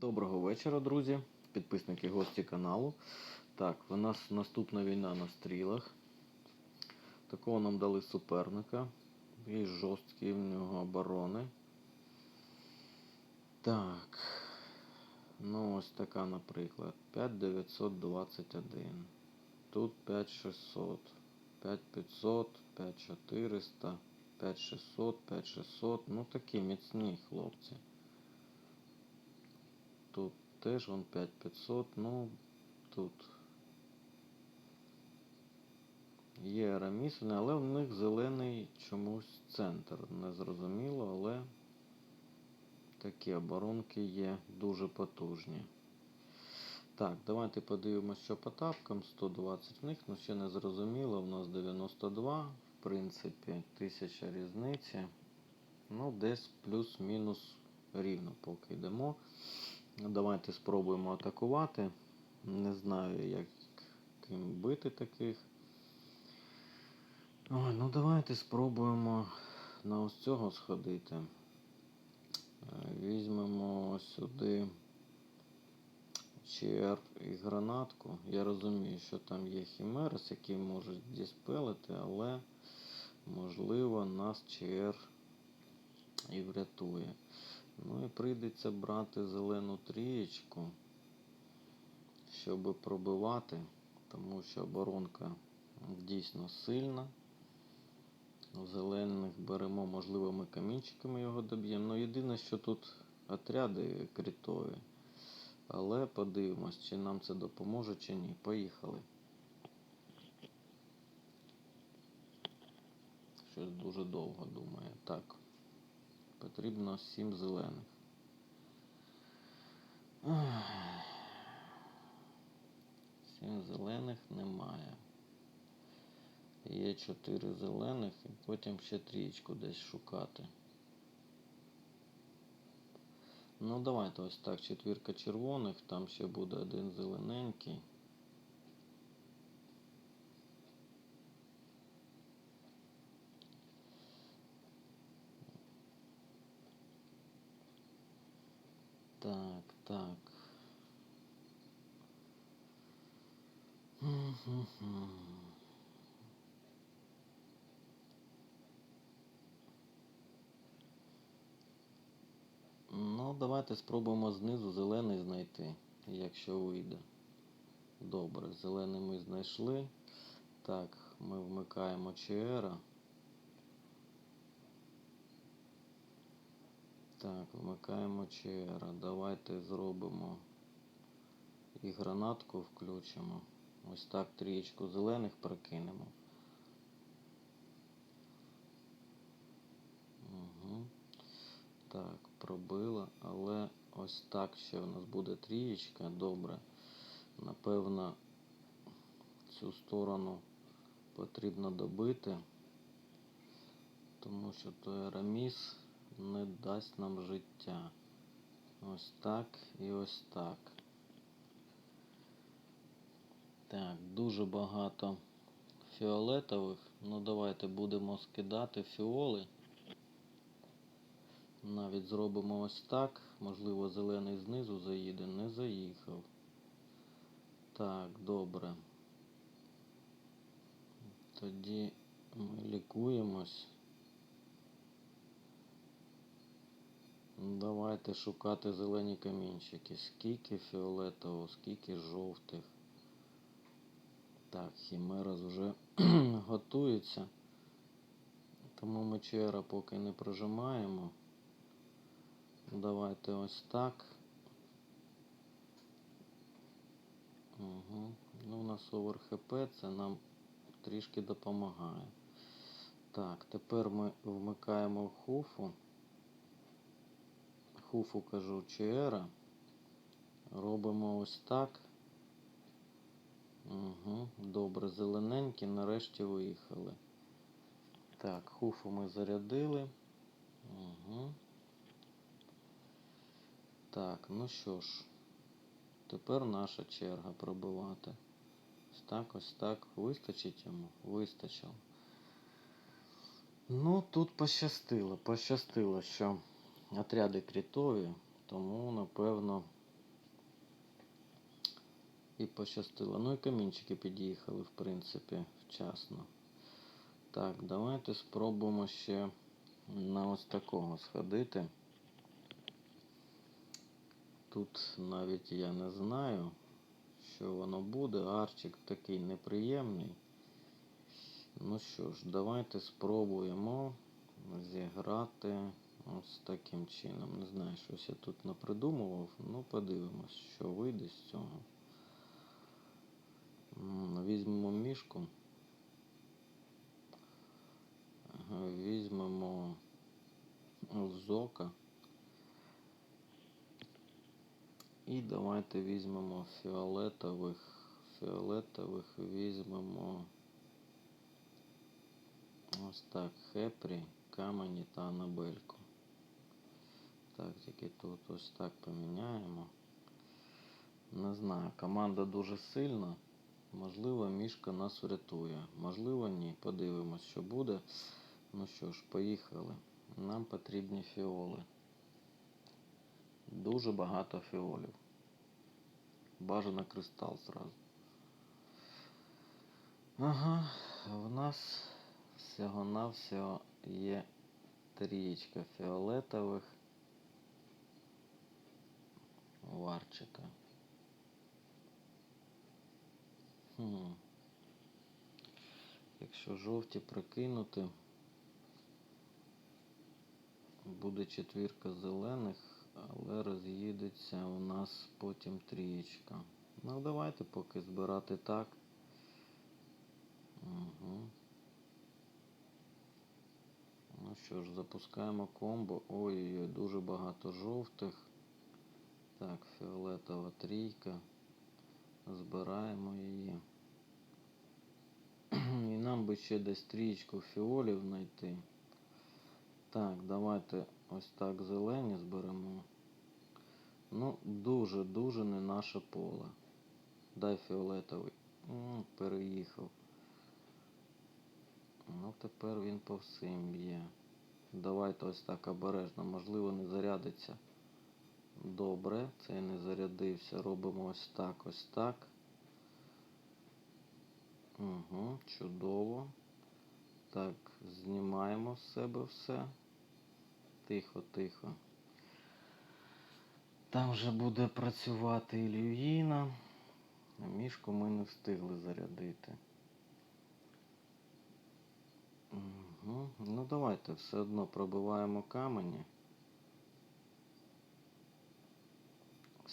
Доброго вечора, друзі, підписники, гості каналу. Так, у нас наступна війна на стрілах. Такого нам дали суперника. І жорсткі в нього оборони. Так. Ну, ось така, наприклад. 5921. Тут 5600. 5500, 5400, 5600, 5600. Ну такі міцні хлопці. Теж вон 5500, ну тут є рамісини, але в них зелений чомусь центр. Незрозуміло, але такі оборонки є дуже потужні. Так, давайте подивимося, що по тапкам. 120 в них, ну ще не зрозуміло. У нас 92, в принципі, 1000 різниці. Ну, десь плюс-мінус рівно, поки йдемо. Давайте спробуємо атакувати. Не знаю, як ким бити таких. Ой, ну давайте спробуємо на ось цього сходити. Е, Візьмемо сюди ЧР і гранатку. Я розумію, що там є хімерис, який може діспелити, але можливо нас ЧР і врятує. Ну і прийдеться брати зелену трієчку, щоб пробивати, тому що оборонка дійсно сильна. Зелених беремо, можливо, ми камінчиками його доб'ємо. Ну, єдине, що тут отряди критові. Але подивимось, чи нам це допоможе, чи ні. Поїхали. Щось дуже довго думає. Так. Потрібно 7 зелених. Сім зелених немає. Є 4 зелених і потім ще трієчку десь шукати. Ну, давайте ось так, четвірка червоних, там ще буде один зелененький. Так, так. Ну, давайте спробуємо знизу зелений знайти, якщо вийде. Добре, зелений ми знайшли. Так, ми вмикаємо ЧР. Так, вмикаємо ЧР. Давайте зробимо і гранатку включимо. Ось так трієчку зелених прокинемо. Угу. Так, пробила, але ось так ще у нас буде трієчка. Добре. Напевно, цю сторону потрібно добити, тому що той Араміс не дасть нам життя. Ось так і ось так. Так, дуже багато фіолетових. Ну давайте будемо скидати фіоли. Навіть зробимо ось так. Можливо, зелений знизу заїде. Не заїхав. Так, добре. Тоді ми лікуємось. Давайте шукати зелені камінчики. Скільки фіолетового, скільки жовтих. Так, Хімерас вже готується. Тому ми чера поки не прожимаємо. Давайте ось так. Угу. Ну, у нас овер ХП, це нам трішки допомагає. Так, тепер ми вмикаємо хуфу. Хуфу кажу ЧР. Робимо ось так. Угу. Добре, зелененькі, нарешті виїхали. Так, хуфу ми зарядили. Угу. Так, ну що ж, тепер наша черга пробивати. Ось так, ось так. Вистачить йому? Вистачило. Ну, тут пощастило. Пощастило, що отряди крітові, тому, напевно, І пощастило. Ну і камінчики під'їхали, в принципі, вчасно. Так, давайте спробуємо ще на ось такого сходити. Тут навіть я не знаю, що воно буде. Арчик такий неприємний. Ну що ж, давайте спробуємо зіграти ось таким чином. Не знаю, щось я тут напридумував. Ну, подивимось, що вийде з цього. Візьмемо мішку. Візьмемо зока. І давайте візьмемо фіолетових. Фіолетових візьмемо ось так, хепрі, камені та анабельку. Так, тільки тут ось так поміняємо. Не знаю, команда дуже сильна. Можливо, мішка нас врятує. Можливо, ні. Подивимось, що буде. Ну що ж, поїхали. Нам потрібні фіоли. Дуже багато фіолів. Бажано кристал зразу. Ага, в нас всього-навсього є трієчка фіолетових варчика. Хм. Якщо жовті прокинути, буде четвірка зелених, але роз'їдеться у нас потім трієчка. Ну, давайте поки збирати так. Угу. Ну що ж, запускаємо комбо. Ой-ой-ой, дуже багато жовтих. Так, фіолетова трійка. Збираємо її. І нам би ще десь трієчку фіолів знайти. Так, давайте ось так зелені зберемо. Ну, дуже-дуже не наше поле. Дай фіолетовий. М, переїхав. Ну, тепер він по всім б'є. Давайте ось так обережно. Можливо, не зарядиться. Добре, цей не зарядився. Робимо ось так, ось так. Угу, чудово. Так, знімаємо з себе все. Тихо, тихо. Там вже буде працювати Ільюїна. А мішку ми не встигли зарядити. Угу. Ну давайте все одно пробиваємо камені.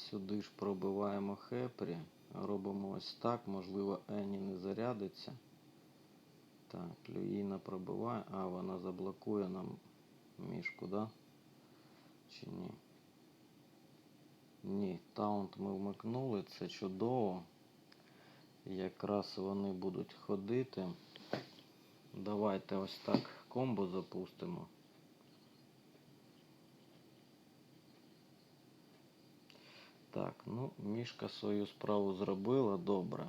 Сюди ж пробиваємо хепрі. Робимо ось так, можливо, Ені не зарядиться. Так, Люїна пробиває. А, вона заблокує нам мішку, да? Чи ні? Ні, таунт ми вмикнули, це чудово. Якраз вони будуть ходити. Давайте ось так комбо запустимо. Так, ну, мішка свою справу зробила добре.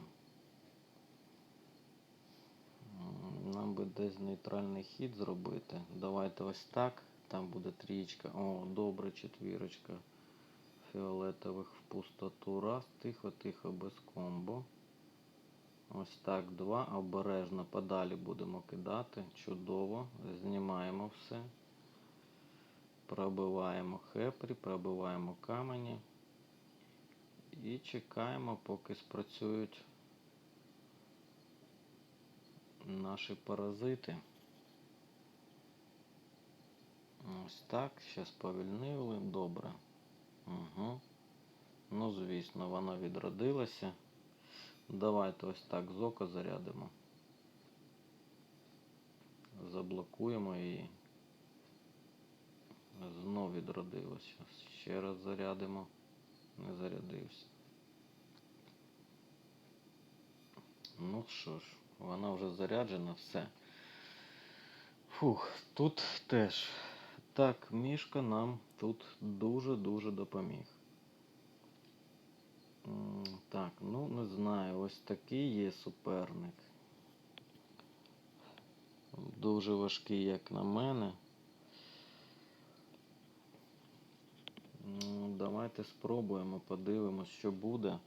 Нам би десь нейтральний хід зробити. Давайте ось так. Там буде трієчка. О, добре, четвірочка. Фіолетових в пустоту. Раз, тихо, тихо, без комбо. Ось так, два. Обережно подалі будемо кидати. Чудово. Знімаємо все. Пробиваємо хепрі, пробиваємо камені. І чекаємо, поки спрацюють наші паразити. Ось так, ще сповільнили, добре. Угу. Ну, звісно, вона відродилася. Давайте ось так з ока зарядимо. Заблокуємо її. Знов відродилося. Ще раз зарядимо. Не зарядився. Ну що ж, вона вже заряджена, все. Фух, тут теж. Так, мішка нам тут дуже-дуже допоміг. Так, ну не знаю, ось такий є суперник. Дуже важкий, як на мене. Давайте спробуємо, подивимось, що буде.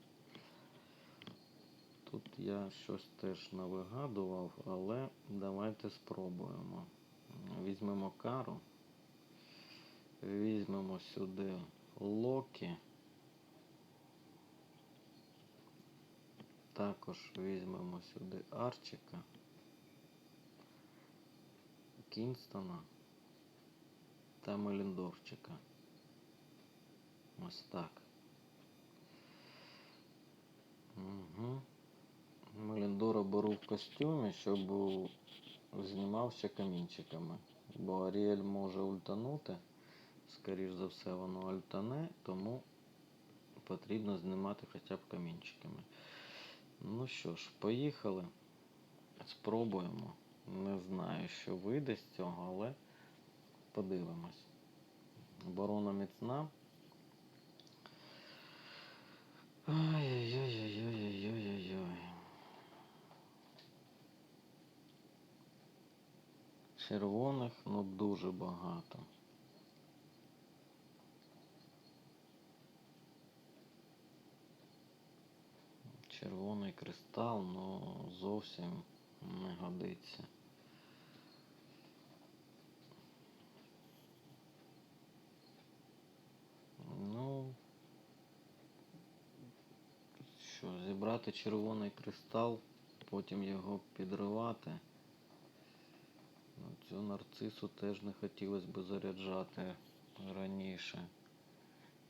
Тут я щось теж не вигадував, але давайте спробуємо. Візьмемо кару. Візьмемо сюди Локі. Також візьмемо сюди Арчика, Кінстона та Меліндорчика. Ось так. Угу. Меліндора беру в костюмі, щоб знімався камінчиками. Бо Аріель може ультанути. Скоріш за все, воно ультане, тому потрібно знімати хоча б камінчиками. Ну що ж, поїхали. Спробуємо. Не знаю, що вийде з цього, але подивимось. Оборона міцна. Ай-яй-яй-яй-яй-яй-яй-яй. Червоних, ну дуже багато. Червоний кристал, ну зовсім не годиться. Ну, що, зібрати червоний кристал, потім його підривати. Ну, цю нарцису теж не хотілося б заряджати раніше.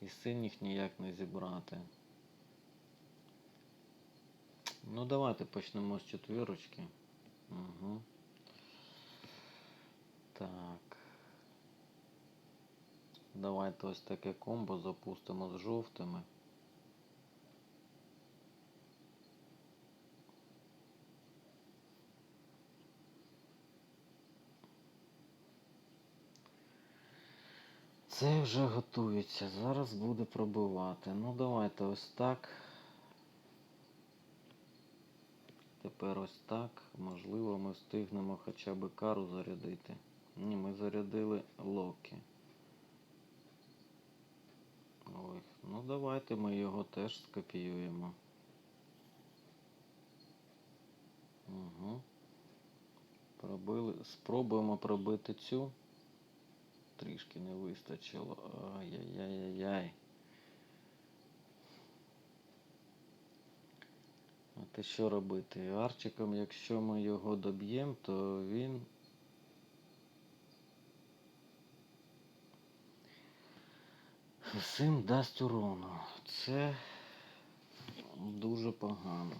І синіх ніяк не зібрати. Ну, давайте почнемо з четвірочки. Угу. Так. Давайте ось таке комбо запустимо з жовтими. Це вже готується. Зараз буде пробивати. Ну давайте ось так. Тепер ось так. Можливо, ми встигнемо хоча б кару зарядити. Ні, ми зарядили Локі. Ой, ну давайте ми його теж скопіюємо. Угу. Пробили. Спробуємо пробити цю. Трішки не вистачило. Ай-яй-яй-яй-яй. А те що робити? Арчиком, якщо ми його доб'ємо, то він всім дасть урону. Це дуже погано.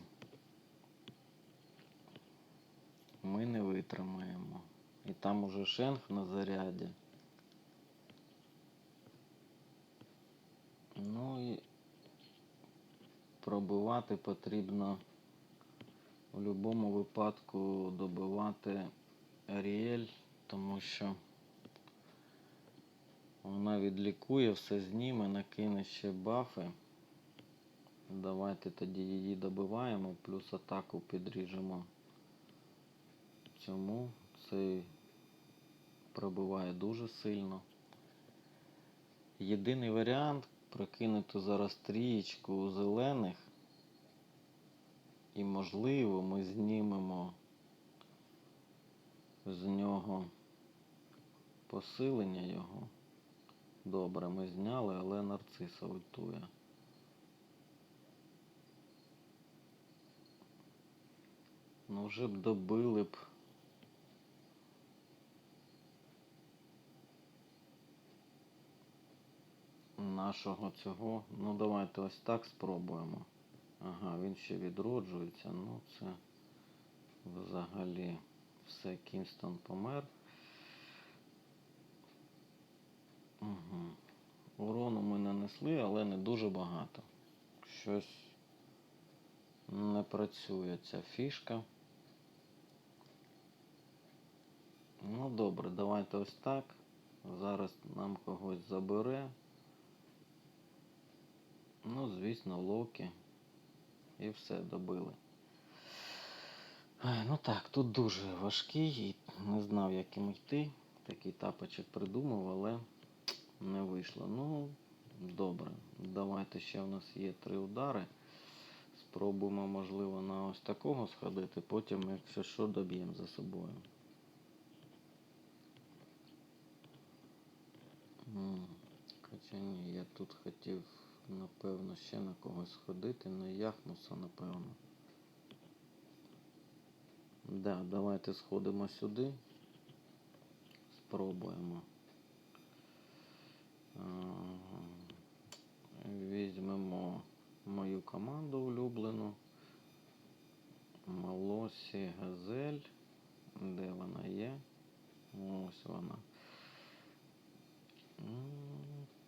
Ми не витримаємо. І там уже шенг на заряді. Ну і пробивати потрібно в будь-якому випадку добивати Аріель, тому що вона відлікує, все зніме, накине ще бафи. Давайте тоді її добиваємо, плюс атаку підріжемо. Цьому цей пробиває дуже сильно. Єдиний варіант прокинути зараз трієчку у зелених. І можливо ми знімемо з нього посилення його. Добре, ми зняли, але нарциса ультує. Ну вже б добили б. Нашого цього. Ну давайте ось так спробуємо. Ага, він ще відроджується. Ну це взагалі все Кінстон помер. Угу. Урону ми нанесли, але не дуже багато. Щось не працює ця фішка. Ну добре, давайте ось так. Зараз нам когось забере. Ну, звісно, Локі. І все, добили. Ну так, тут дуже важкий і не знав, як їм йти. Такий тапочок придумав, але не вийшло. Ну, добре. Давайте ще у нас є три удари. Спробуємо, можливо, на ось такого сходити, потім, якщо що, доб'ємо за собою. Хоча ні, я тут хотів, напевно, ще на когось сходити, на Яхмуса, напевно. Да, давайте сходимо сюди. Спробуємо. Візьмемо мою команду улюблену. Малосі Газель. Де вона є? Ось вона.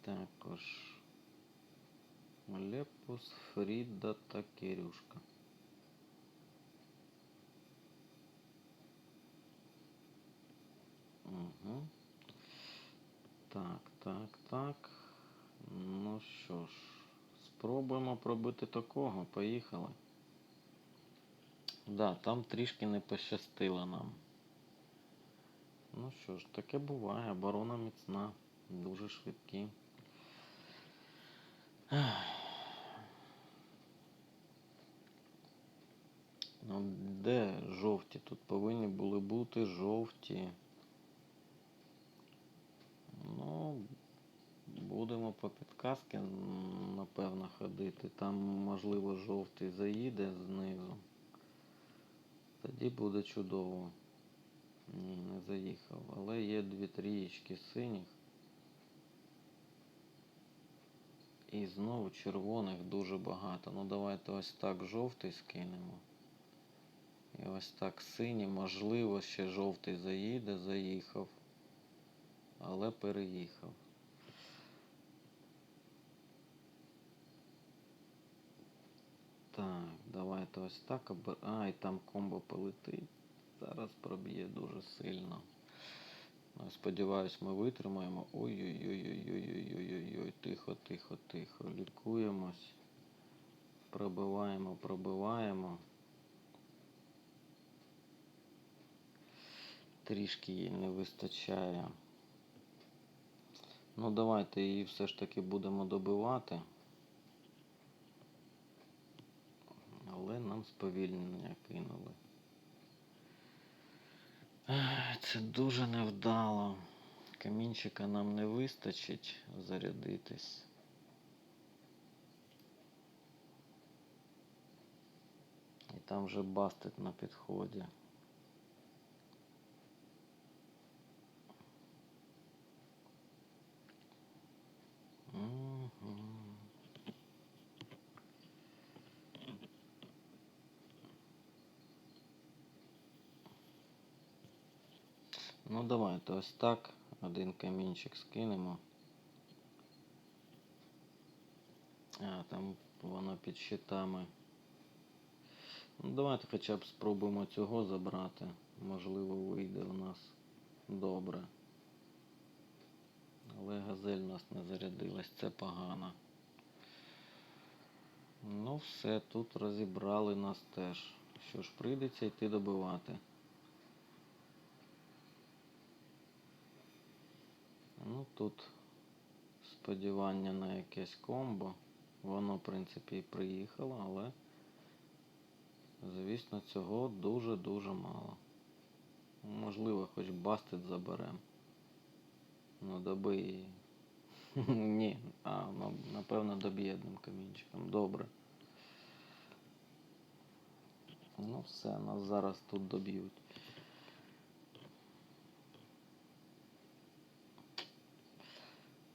Також Лепус, Фріда та Кирюшка. Угу. Так, так, так. Ну що ж, спробуємо пробити такого. Поїхали. Да, там трішки не пощастило нам. Ну що ж, таке буває. Оборона міцна, дуже швидкі. Ах. Ну, де жовті? Тут повинні були бути жовті. Ну, будемо по підказки, напевно, ходити. Там, можливо, жовтий заїде знизу. Тоді буде чудово. Ні, не заїхав. Але є дві трієчки синіх. І знову червоних дуже багато. Ну давайте ось так жовтий скинемо. І ось так синій. Можливо, ще жовтий заїде, заїхав. Але переїхав. Так, давайте ось так. А, і там комбо полетить. Зараз проб'є дуже сильно. Ну, Сподіваюсь, ми витримаємо. Ой-ой-ой-ой-ой-ой-ой-ой. Тихо, тихо, тихо. Лікуємось. Пробиваємо, пробиваємо. Трішки їй не вистачає. Ну, давайте її все ж таки будемо добивати. Але нам сповільнення кинули. Це дуже невдало. Камінчика нам не вистачить зарядитись. І там вже бастить на підході. Ну давайте ось так. Один камінчик скинемо. А, там воно під щитами. Ну, давайте хоча б спробуємо цього забрати. Можливо, вийде у нас добре. Але газель у нас не зарядилась, це погано. Ну все, тут розібрали нас теж. Що ж, прийдеться йти добивати. Ну тут сподівання на якесь комбо. Воно, в принципі, і приїхало, але, звісно, цього дуже-дуже мало. Можливо, хоч бастет заберем. Ну, доби її. Ні. А, напевно, доб'є одним камінчиком. Добре. Ну все, нас зараз тут доб'ють.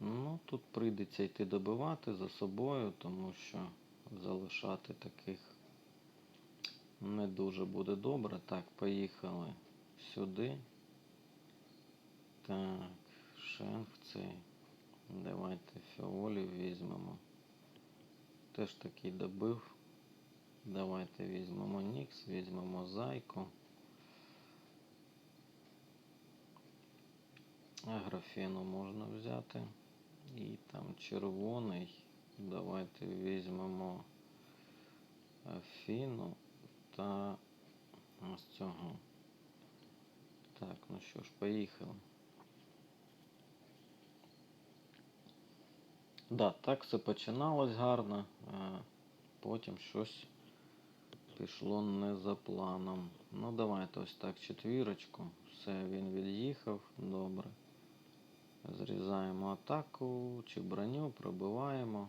Ну, тут прийдеться йти добивати за собою, тому що залишати таких не дуже буде добре. Так, поїхали сюди. Так, шенф цей. Давайте фіолів візьмемо. Теж такий добив. Давайте візьмемо Нікс, візьмемо зайку. Аграфену можна взяти. І там червоний. Давайте візьмемо Афіну та ось цього. Так, ну що ж, поїхали. Да, так все починалось гарно, а потім щось пішло не за планом. Ну, давайте ось так четвірочку. Все, він від'їхав. Добре. Зрізаємо атаку чи броню, пробиваємо.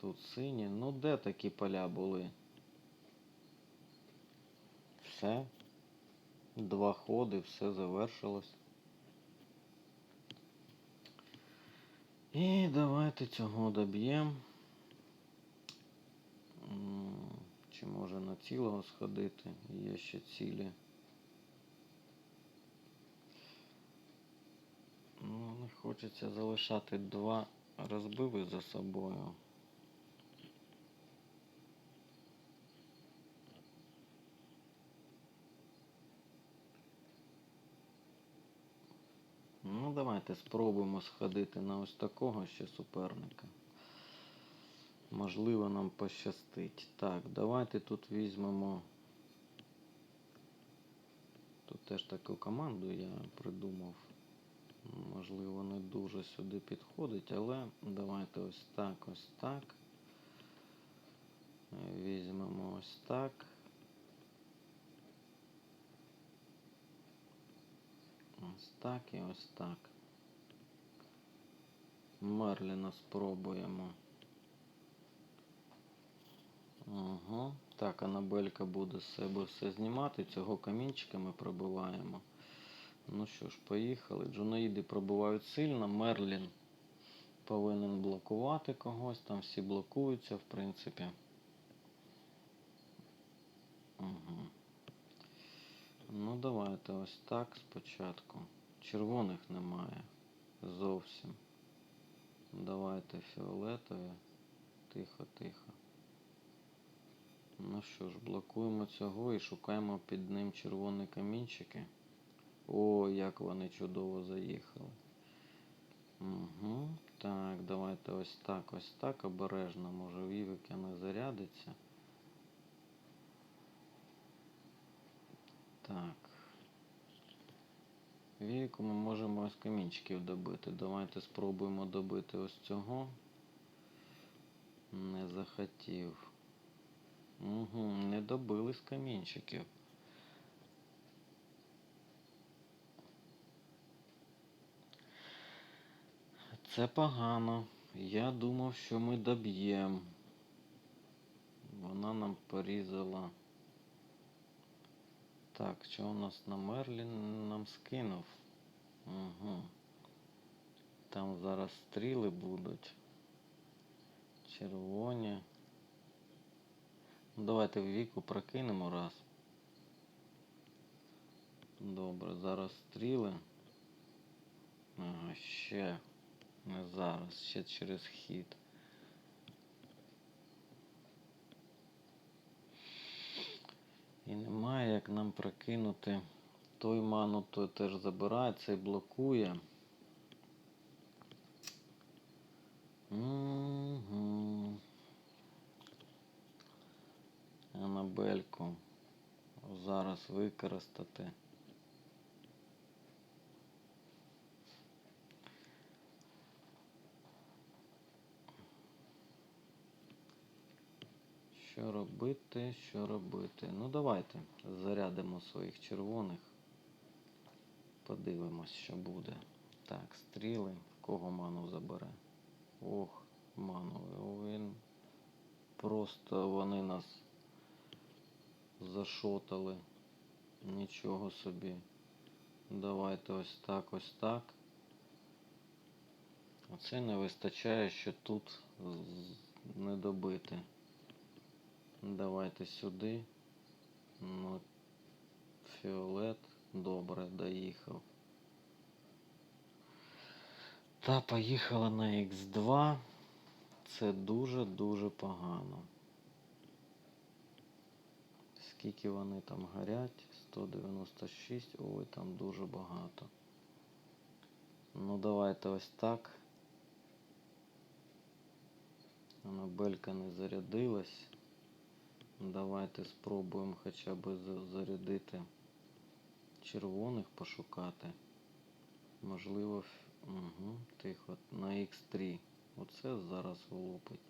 Тут сині. Ну де такі поля були? Все. Два ходи, все завершилось. І давайте цього доб'ємо. Чи може на цілого сходити? Є ще цілі. Ну, не хочеться залишати два розбиви за собою. Ну, давайте спробуємо сходити на ось такого ще суперника. Можливо, нам пощастить. Так, давайте тут візьмемо. Тут теж таку команду я придумав. Можливо, не дуже сюди підходить, але давайте ось так, ось так. Візьмемо ось так. Ось так і ось так. Мерліна спробуємо. Ага. Так, Анабелька буде з себе все знімати. Цього камінчика ми пробиваємо. Ну що ж, поїхали. Джунаїди пробивають сильно. Мерлін повинен блокувати когось. Там всі блокуються, в принципі. Угу. Ну, давайте ось так спочатку. Червоних немає. Зовсім. Давайте фіолетові. Тихо, тихо. Ну що ж, блокуємо цього і шукаємо під ним червоні камінчики. О, як вони чудово заїхали. Угу. Так, давайте ось так, ось так обережно. Може вівики не зарядиться. Так. Віку ми можемо з камінчиків добити. Давайте спробуємо добити ось цього. Не захотів. Угу, не добили з камінчиків. Це погано. Я думав, що ми доб'ємо. Вона нам порізала. Так, що у нас на Мерлін нам скинув? Угу. Там зараз стріли будуть. Червоні. Ну, давайте в віку прокинемо раз. Добре, зараз стріли. Ага, ще. Зараз, ще через хід. І немає як нам прокинути. Той ману той теж забирає, цей блокує. Угу. Анабельку зараз використати. Що робити, що робити? Ну давайте зарядимо своїх червоних. Подивимось, що буде. Так, стріли. Кого ману забере? Ох, ману. Він. Просто вони нас зашотали. Нічого собі. Давайте ось так, ось так. Оце не вистачає, що тут не добити. Давайте сюди. Ну, фіолет. Добре, доїхав. Та поїхала на Х2. Це дуже-дуже погано. Скільки вони там горять? 196. Ой, там дуже багато. Ну, давайте ось так. Анабелька не зарядилась. Давайте спробуємо хоча б зарядити червоних пошукати. Можливо, угу, тихо, на Х3. Оце зараз влупить.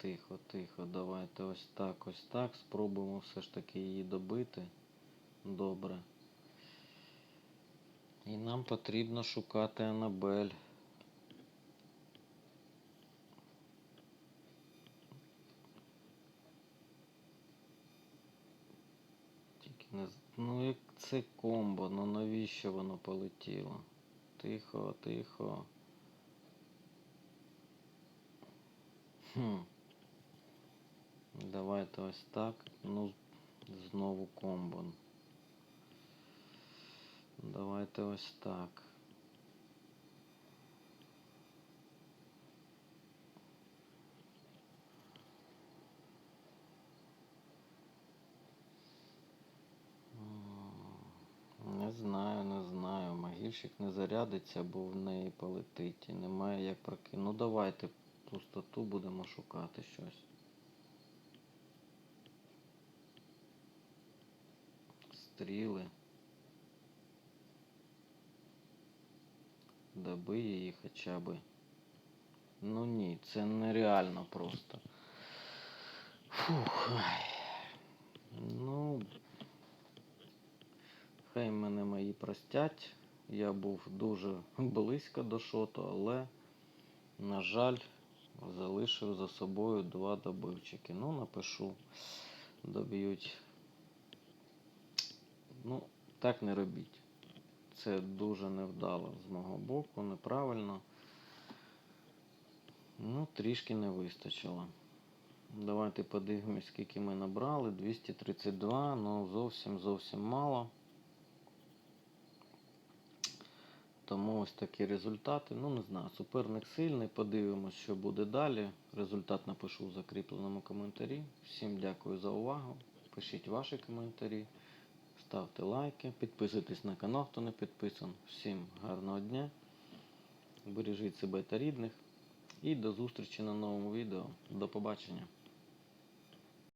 тихо, тихо. Давайте ось так, ось так. Спробуємо все ж таки її добити. Добре. І нам потрібно шукати Анабель. Не Ну як це комбо, ну навіщо воно полетіло? Тихо, тихо. Хм. Давайте ось так. Ну, знову комбо. Давайте ось так. Знаю, не знаю. Могильщик не зарядиться, бо в неї полетить. І немає як прокинути. Ну давайте пустоту будемо шукати щось. Стріли. Доби її хоча би. Ну ні, це нереально просто. Фух. Ну. Хай мене мої простять. Я був дуже близько до шоту, але, на жаль, залишив за собою два добивчики. Ну, напишу, доб'ють. Ну, так не робіть. Це дуже невдало з мого боку, неправильно. Ну, трішки не вистачило. Давайте подивимось, скільки ми набрали. 232, ну зовсім зовсім мало. Тому ось такі результати. Ну, не знаю, суперник сильний. Подивимось, що буде далі. Результат напишу в закріпленому коментарі. Всім дякую за увагу. Пишіть ваші коментарі, ставте лайки, підписуйтесь на канал, хто не підписан. Всім гарного дня. Бережіть себе та рідних. І до зустрічі на новому відео. До побачення.